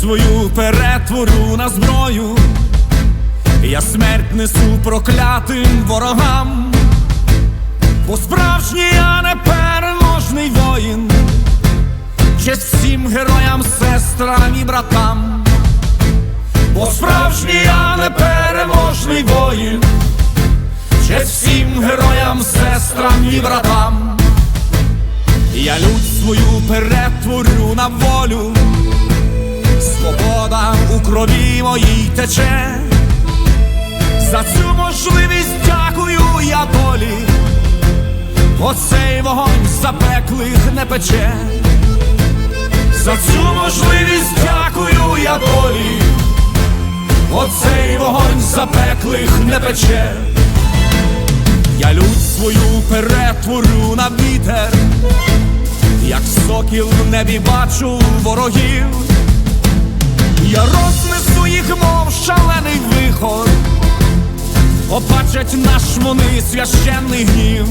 свою перетворю на зброю, я смерть несу проклятим ворогам, бо справжній я непереможний воїн, честь всім героям, сестрам і братам, бо справжній я непереможний воїн, честь всім героям, сестрам і братам. Я лють свою перетворю на волю, свобода у крові моїй тече. За цю можливість дякую я долі, оцей вогонь запеклих не пече. За цю можливість дякую я долі, оцей вогонь запеклих не пече. Я лють свою перетворю на вітер, як сокіл в небі бачу ворогів. Я рознесу їх, мов шалений вихор, Побачать наш вони священний гнів.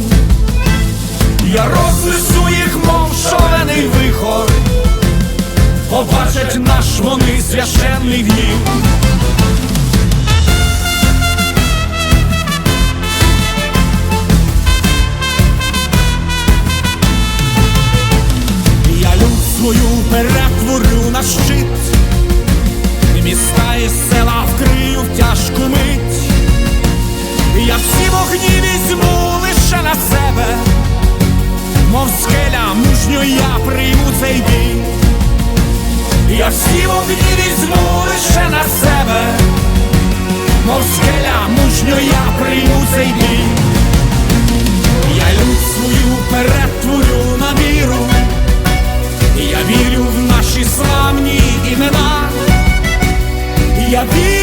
Я рознесу їх, мов шалений вихор, Побачать наш вони священний гнів. Я люд свою перетворю на щит, вогні візьму лише на себе, мов скеля мужньо я прийму цей бій. Я всі вогні візьму лише на себе, мов скеля мужньо я прийму цей бій. Я люд свою перетворю на віру, я вірю в наші славні імена, я вірю